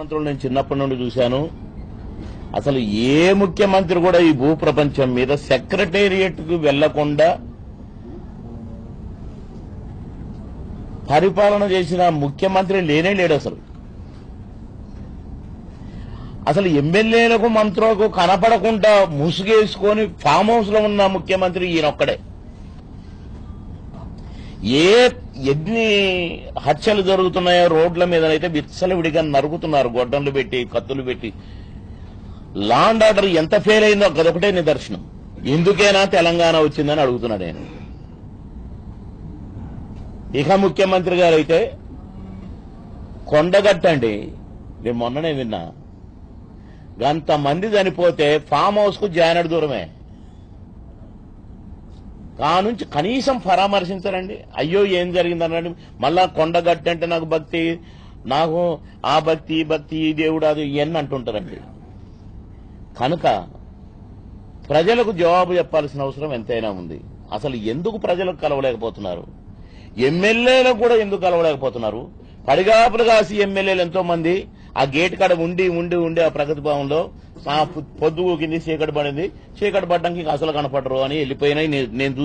ముఖ్యమంత్రులు నేను చిన్నప్పటి నుండి చూశాను. అసలు ఏ ముఖ్యమంత్రి కూడా ఈ భూప్రపంచం మీద సెక్రటేరియట్కు వెళ్ళకుండా పరిపాలన చేసిన ముఖ్యమంత్రి లేనే లేడు అసలు. అసలు ఎమ్మెల్యేలకు మంత్రులకు కనపడకుండా ముసుగేసుకొని ఫామ్ హౌస్లో ఉన్న ముఖ్యమంత్రి ఈయనొక్కడే. ఏ ఎన్ని హత్యలు జరుగుతున్నాయో రోడ్ల మీదనైతే విచ్చలవిడిగా నరుకుతున్నారు గొడ్డలు పెట్టి కత్తులు పెట్టి. లాండ్ ఆర్డర్ ఎంత ఫెయిల్ అయిందో అదొకటే నిదర్శనం. ఎందుకైనా తెలంగాణ వచ్చిందని అడుగుతున్నాడు ఆయన ఇక ముఖ్యమంత్రి గారు అయితే కొండగట్టండి నేను మొన్ననే విన్నా. మంది చనిపోతే ఫామ్ హౌస్కు జాయినడ్ దూరమే. కానుంచి కనీసం పరామర్శించరండి. అయ్యో ఏం జరిగిందనండి? మళ్ళా కొండగట్టి అంటే నాకు భక్తి నాకు ఆ భక్తి ఈ భక్తి ఈ దేవుడు అది ఇవన్నీ అంటుంటారండి. కనుక ప్రజలకు జవాబు చెప్పాల్సిన అవసరం ఎంతైనా ఉంది. అసలు ఎందుకు ప్రజలకు కలవలేకపోతున్నారు? ఎమ్మెల్యేలకు కూడా ఎందుకు కలవలేకపోతున్నారు? పడిగాపులు కాసి ఎమ్మెల్యేలు ఎంతో మంది ఆ గేట్ కాడ ఉండి ఉండి ఉండి ఆ ప్రగతి భవన్లో పొద్దు ఊకింది చీకటి పడింది. చీకటి పడ్డానికి అసలు కనపడరు అని వెళ్ళిపోయినాయి. నేను